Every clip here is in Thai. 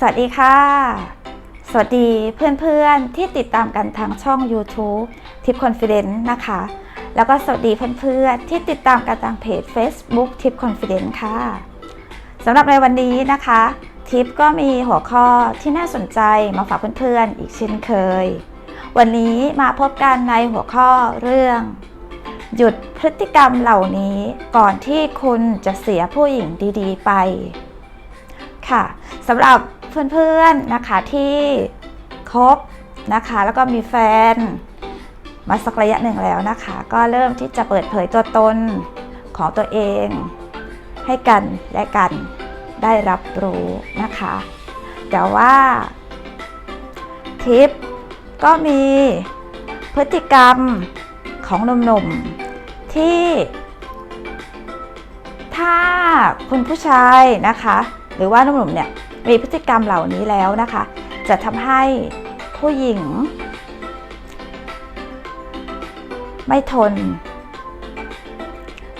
สวัสดีค่ะ สวัสดีเพื่อนๆที่ติดตามกันทางช่อง YouTube ทิปคอนฟิเดนซ์นะคะ แล้วก็สวัสดีเพื่อนๆที่ติดตามกันทางเพจ Facebook ทิปคอนฟิเดนซ์ค่ะสำหรับในวันนี้นะคะ ทิปก็มีหัวข้อที่น่าสนใจมาฝากเพื่อนๆอีกเช่นเคย วันนี้มาพบกันในหัวข้อเรื่อง หยุดพฤติกรรมเหล่านี้ก่อนที่คุณจะเสียผู้หญิงดีๆ ไป ค่ะสำหรับ เพื่อนๆนะคะที่คบนะคะแล้วก็มีแฟน มาสักระยะหนึ่งแล้วนะคะ ก็เริ่มที่จะเปิดเผยตัวตนของตัวเอง ให้กันและกันได้รับรู้นะคะ แต่ว่าทิปก็มีพฤติกรรมของหนุ่มๆที่ ถ้าคุณผู้ชายนะคะ หรือว่าหนุ่มๆเนี่ย มีพฤติกรรมเหล่านี้แล้วนะคะ จะทำให้ผู้หญิง ไม่ทน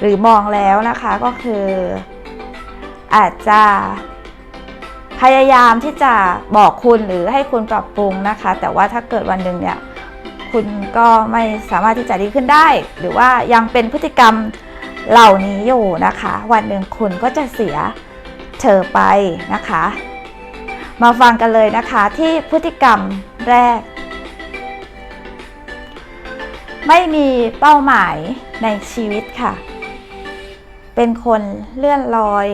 หรือมองแล้วนะคะก็คือ อาจจะพยายามที่จะบอกคุณหรือให้คุณปรับปรุงนะคะ แต่ว่าถ้าเกิดวันหนึ่งเนี่ยคุณก็ไม่สามารถที่จะดีขึ้นได้ หรือว่ายังเป็นพฤติกรรมเหล่านี้อยู่นะคะ วันหนึ่งคุณก็จะเสียเธอไปนะคะ มาฟังกันเลยนะคะที่พฤติกรรมแรก ไม่มีเป้าหมายในชีวิตค่ะ เป็นคนเลื่อนลอย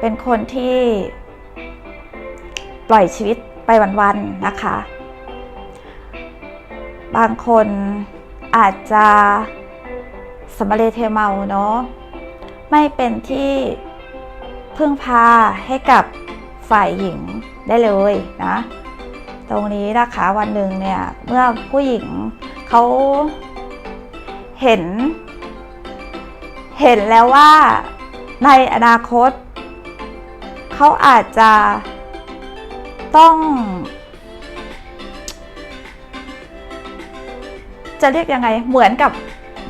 เป็นคนที่ปล่อยชีวิตไปวันๆนะคะ บางคนอาจจะสมาเลเทเมาเนาะไม่เป็นที่ พึ่งพาให้กับฝ่ายหญิงได้เลยนะ ตรงนี้นะคะวันหนึ่งเนี่ยเมื่อผู้หญิงเขาเห็น เห็นแล้วว่าในอนาคต เขาอาจจะต้องจะเรียกยังไง เหมือนกับ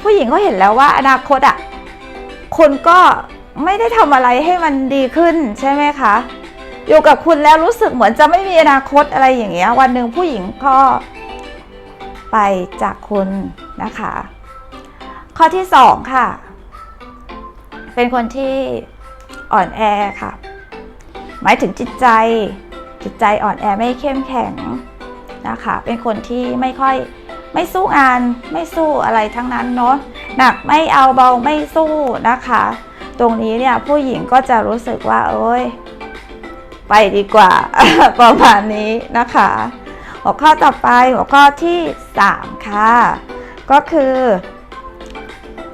ผู้หญิงเขาเห็นแล้วว่าอนาคตอะ่ะคุณก็ ไม่ได้ทำอะไรให้มันดีขึ้นใช่ไหมคะ อยู่กับคุณแล้วรู้สึกเหมือนจะไม่มีอนาคตอะไรอย่างเงี้ย วันหนึ่งผู้หญิงก็ไปจากคุณนะคะ ข้อที่สองค่ะ เป็นคนที่อ่อนแอค่ะ หมายถึงจิตใจ จิตใจอ่อนแอไม่เข้มแข็งนะคะ เป็นคนที่ไม่ค่อยไม่สู้งาน ไม่สู้อะไรทั้งนั้นเนาะหนักไม่เอาเบาไม่สู้นะคะ ตรงนี้เนี่ยผู้หญิงก็จะรู้สึกว่าเอ้ยไปดีกว่า ประมาณนี้นะคะ หัวข้อต่อไปหัวข้อที่ 3 ค่ะ ก็คือ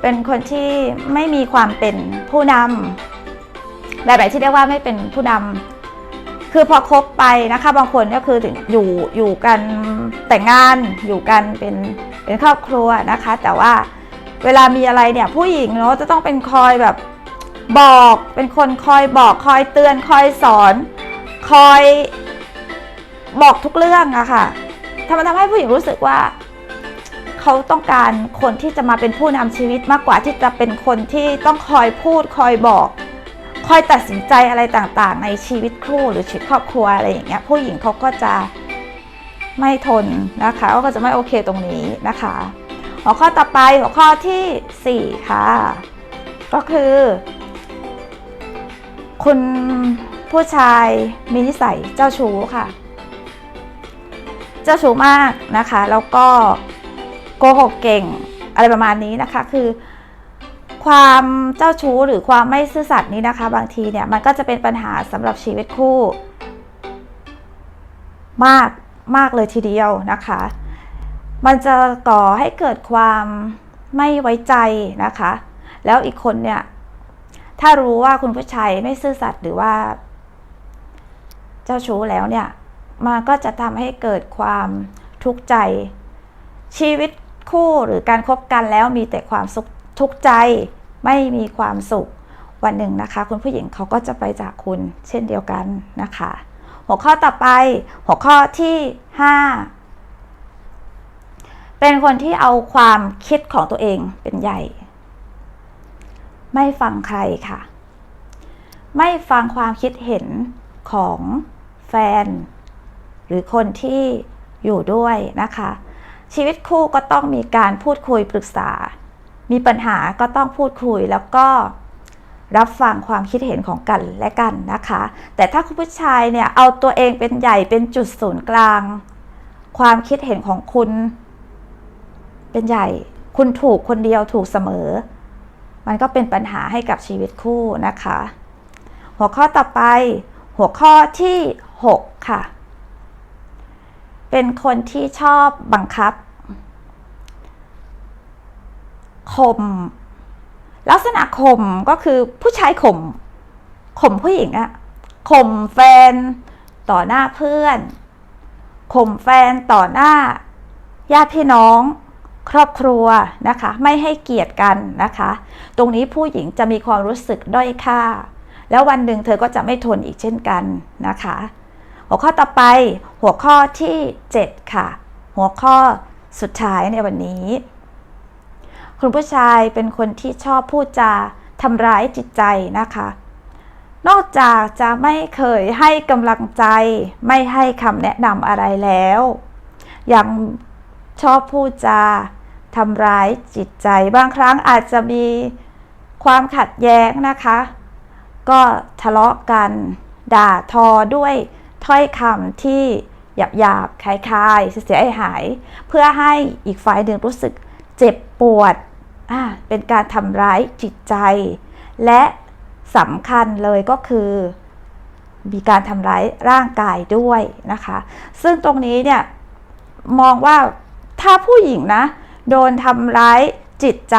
เป็นคนที่ไม่มีความเป็นผู้นำแบบไหนที่เรียกว่าไม่เป็นผู้นำคือพอคบไปนะคะ บางคนก็คือถึงอยู่อยู่กันแต่งงานอยู่กันเป็นเป็นครอบครัวนะคะ แต่ว่าเวลามีอะไรเนี่ยผู้หญิงเนาะจะต้องเป็นคอยแบบ บอกเป็นคนคอยบอกคอยเตือนคอยสอน คอยบอกทุกเรื่องอะค่ะทำมันทำให้ผู้หญิงรู้สึกว่า เขาต้องการคนที่จะมาเป็นผู้นำชีวิตมากกว่าที่จะเป็นคนที่ต้องคอยพูดคอยบอก คอยตัดสินใจอะไรต่างๆ ในชีวิตคู่หรือชีวิตครอบครัวอะไรอย่างเงี้ยผู้หญิงเขาก็จะไม่ทนนะคะก็จะไม่โอเคตรงนี้นะคะ หัวข้อต่อไปหัวข้อที่ 4 ค่ะ ก็คือ คุณผู้ชายมีนิสัยเจ้าชู้ค่ะ เจ้าชู้มากนะคะ แล้วก็โกหกเก่งอะไรประมาณนี้นะคะ คือ ความเจ้าชู้หรือความไม่ซื่อสัตย์นี้นะคะ บางทีเนี่ยมันก็จะเป็นปัญหาสำหรับชีวิตคู่ มากมากเลยทีเดียวนะคะ มันจะก่อให้เกิดความไม่ไว้ใจนะคะ แล้วอีกคนเนี่ย ถ้ารู้ว่าคุณผู้ชายไม่ซื่อสัตย์หรือว่า เจ้าชู้แล้วเนี่ยมันก็จะทำให้เกิดความทุกข์ใจ ชีวิตคู่หรือการคบกันแล้วมีแต่ความสุขทุกข์ใจ ไม่มีความสุขวันหนึ่งนะคะ คุณผู้หญิงเขาก็จะไปจากคุณเช่นเดียวกันนะคะ หัวข้อต่อไป หัวข้อที่ 5 เป็นคนที่เอาความคิดของตัวเองเป็นใหญ่ ไม่ฟังใครค่ะ ไม่ฟังความคิดเห็นของแฟน หรือคนที่อยู่ด้วยนะคะ ชีวิตคู่ก็ต้องมีการพูดคุยปรึกษา มีปัญหาก็ต้องพูดคุยแล้วก็รับฟังความคิดเห็นของกันและกันนะคะ แต่ถ้าคุณผู้ชายเนี่ยเอาตัวเองเป็นใหญ่เป็นจุดศูนย์กลาง ความคิดเห็นของคุณ เป็นใหญ่ คุณถูกคนเดียวถูกเสมอ มันก็เป็นปัญหาให้กับชีวิตคู่นะคะ หัวข้อต่อไป หัวข้อที่ 6 ค่ะ เป็นคนที่ชอบบังคับข่มลักษณะข่มก็คือผู้ชายข่มข่มผู้หญิงอะข่มแฟนต่อหน้าเพื่อนข่มแฟนต่อหน้าญาติพี่น้อง ครอบครัวนะคะไม่ให้เกียรติกันนะคะ ตรงนี้ผู้หญิงจะมีความรู้สึกด้อยค่า แล้ววันหนึ่งเธอก็จะไม่ทนอีกเช่นกันนะคะ หัวข้อต่อไปหัวข้อที่ 7 ค่ะ หัวข้อสุดท้ายในวันนี้ คุณผู้ชายเป็นคนที่ชอบพูดจาทำร้ายจิตใจนะคะ นอกจากจะไม่เคยให้กำลังใจ ไม่ให้คำแนะนำอะไรแล้ว ยังชอบพูดจา ทำร้ายจิตใจ บางครั้งอาจจะมีความขัดแย้งนะคะ ก็ทะเลาะกันด่าทอด้วยถ้อยคำที่หยาบหยาบคลายๆเสียหาย เพื่อให้อีกฝ่ายหนึ่งรู้สึกเจ็บปวด เป็นการทำร้ายจิตใจ และสำคัญเลยก็คือ มีการทำร้ายร่างกายด้วยนะคะ ซึ่งตรงนี้เนี่ย มองว่าถ้าผู้หญิงนะ โดนทำร้ายจิตใจ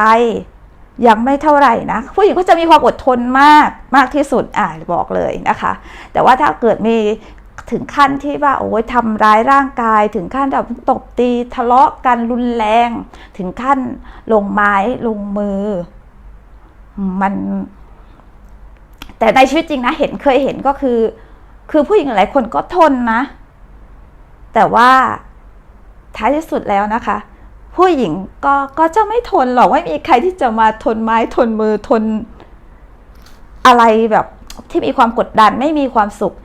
ยังไม่เท่าไหร่นะผู้หญิงก็จะมีความอดทนมากมากที่สุดอ่าบอกเลยนะคะ แต่ว่าถ้าเกิดมีถึงขั้นที่ว่าโอ้ยทำร้ายร่างกาย ถึงขั้นแบบตบตีทะเลาะกันรุนแรง ถึงขั้นลงไม้ลงมือ มัน แต่ในชีวิตจริงนะ เห็นเคยเห็นก็คือ คือผู้หญิงหลายคนก็ทนนะ แต่ว่าท้ายที่สุดแล้วนะคะ ผู้หญิงก็ก็จะไม่ทนหรอกไม่มีใครที่จะมาทนไม้ทนมือทนอะไรแบบที่มีความกดดันไม่มีความสุข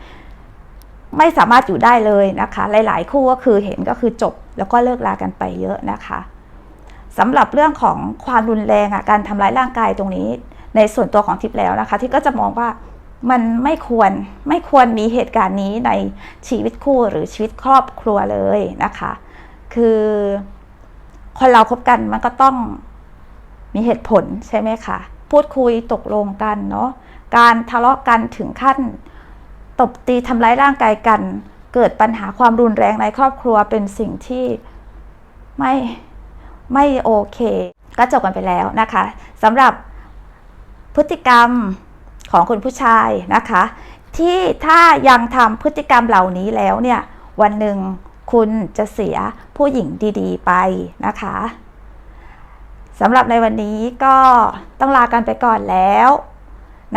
ไม่สามารถอยู่ได้เลยนะคะ หลาย ๆ คู่ก็คือเห็นก็คือจบ แล้วก็เลิกลากันไปเยอะนะคะสำหรับเรื่องของความรุนแรงอะการทำร้ายร่างกายตรงนี้ ในส่วนตัวของทิพย์แล้วนะคะ ที่ก็จะมองว่ามันไม่ควรไม่ควรมีเหตุการณ์นี้ในชีวิตคู่หรือชีวิตครอบครัวเลยนะคะ คือ คนเราคบกันมันก็ต้องมีเหตุผลใช่ไหมคะ พูดคุยตกลงกันเนาะ การทะเลาะกันถึงขั้น ตบตีทำร้ายร่างกายกัน เกิดปัญหาความรุนแรงในครอบครัวเป็นสิ่งที่ไม่ไม่โอเค ก็จบกันไปแล้วนะคะสำหรับพฤติกรรมของคุณผู้ชายนะคะ ที่ถ้ายังทำพฤติกรรมเหล่านี้แล้วเนี่ยวันหนึ่ง คุณจะเสียผู้หญิงดีๆ ไปนะคะสำหรับในวันนี้ก็ต้องลากันไปก่อนแล้ว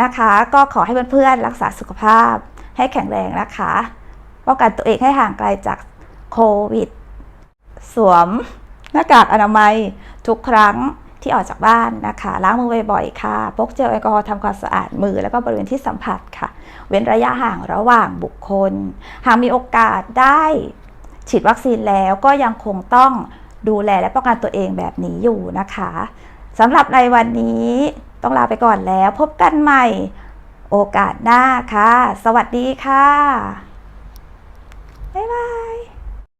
นะคะ ก็ขอให้เพื่อนๆรักษาสุขภาพให้แข็งแรงนะคะป้องกันตัวเองให้ห่างไกลจากโควิด สวมหน้ากากอนามัยทุกครั้งที่ออกจากบ้านนะคะ ล้างมือบ่อยๆค่ะ พกเจลแอลกอฮอล์ทำความสะอาดมือ แล้วก็บริเวณที่สัมผัสค่ะ เว้นระยะห่างระหว่างบุคคล หากมีโอกาสได้ ฉีดวัคซีนแล้วก็ยังคงต้องดูแลและป้องกันตัวเองแบบนี้อยู่นะคะสำหรับในวันนี้ต้องลาไปก่อนแล้ว พบกันใหม่โอกาสหน้าค่ะ สวัสดีค่ะ บ๊ายบาย